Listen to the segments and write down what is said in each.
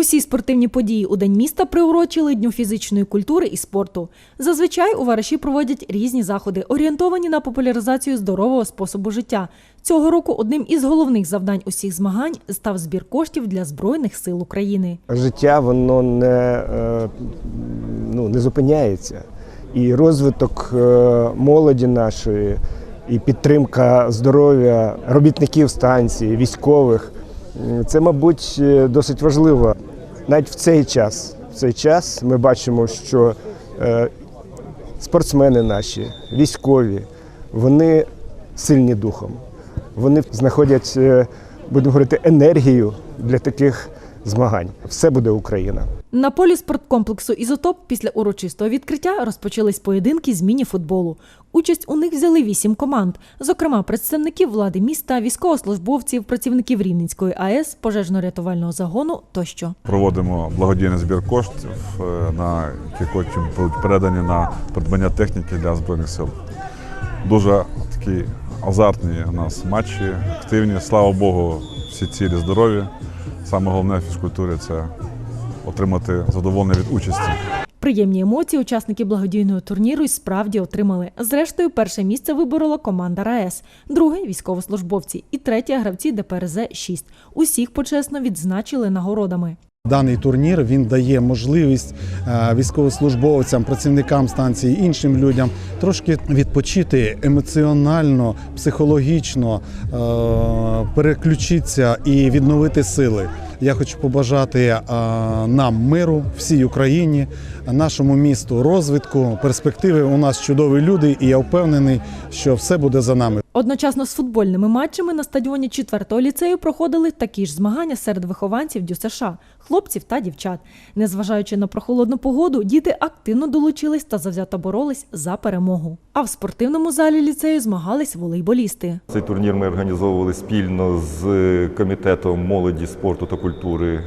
Усі спортивні події у День міста приурочили Дню фізичної культури і спорту. Зазвичай у Вараші проводять різні заходи, орієнтовані на популяризацію здорового способу життя. Цього року одним із головних завдань усіх змагань став збір коштів для Збройних сил України. життя воно не, е, ну, не зупиняється. І розвиток е, молоді нашої, і підтримка здоров'я робітників станції, військових це, мабуть, е, досить важливо. Навіть в цей час, в цей час ми бачимо, що е, спортсмени наші, військові, вони сильні духом. Вони знаходять, е, будемо говорити, енергію для таких змагань. Все буде Україна. На полі спорткомплексу Ізотоп після урочистого відкриття розпочались поєдинки з міні-футболу. Участь у них взяли вісім команд, зокрема представників влади міста, військовослужбовців, працівників Рівненської АЕС, пожежно-рятувального загону тощо. Проводимо благодійний збір коштів, е, на які будуть передані на придбання техніки для збройних сил. Дуже такі азартні у нас матчі, активні. Слава Богу, всі цілі здорові. Саме головне в фізкультурі це отримати задоволення від участі. Приємні емоції учасники благодійного турніру й справді отримали. Зрештою, перше місце виборола команда РаЕС, друге військовослужбовці і третє гравці ДПРЗ 6 Усіх почесно відзначили нагородами. Даний турнір він дає можливість е, військовослужбовцям, працівникам станції, іншим людям трошки відпочити емоціонально, психологічно, е, переключитися і відновити сили. Я хочу побажати е, нам миру, всій Україні, нашому місту розвитку, перспективи. У нас чудові люди, і я впевнений, що все буде за нами. Одночасно з футбольними матчами на стадіоні 4-го ліцею проходили такі ж змагання серед вихованців ДЮСШ, хлопців та дівчат. Незважаючи на прохолодну погоду, діти активно долучились та завзято боролись за перемогу. А в спортивному залі ліцею змагались волейболісти. Цей турнір ми організовували спільно з комітетом молоді, спорту та культури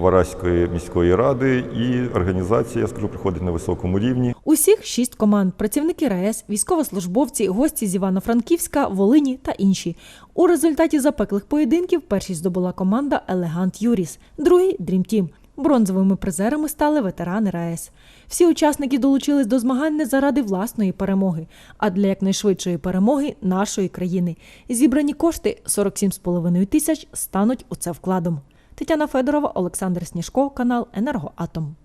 Вараської міської ради. І організація, я скажу, приходить на високому рівні. Усіх шість команд: працівники РаЕС, військовослужбовці, гості з Івано-Франківська, Волині та інші. У результаті запеклих поєдинків першість здобула команда Елегант Юріс, другий Дрім Тім. Бронзовими призерами стали ветерани РаЕС. Всі учасники долучились до змагань не заради власної перемоги, а для якнайшвидшої перемоги нашої країни. Зібрані кошти 47,5 тисяч стануть у це вкладом. Тетяна Федорова, Олександр Сніжко, канал Енергоатом.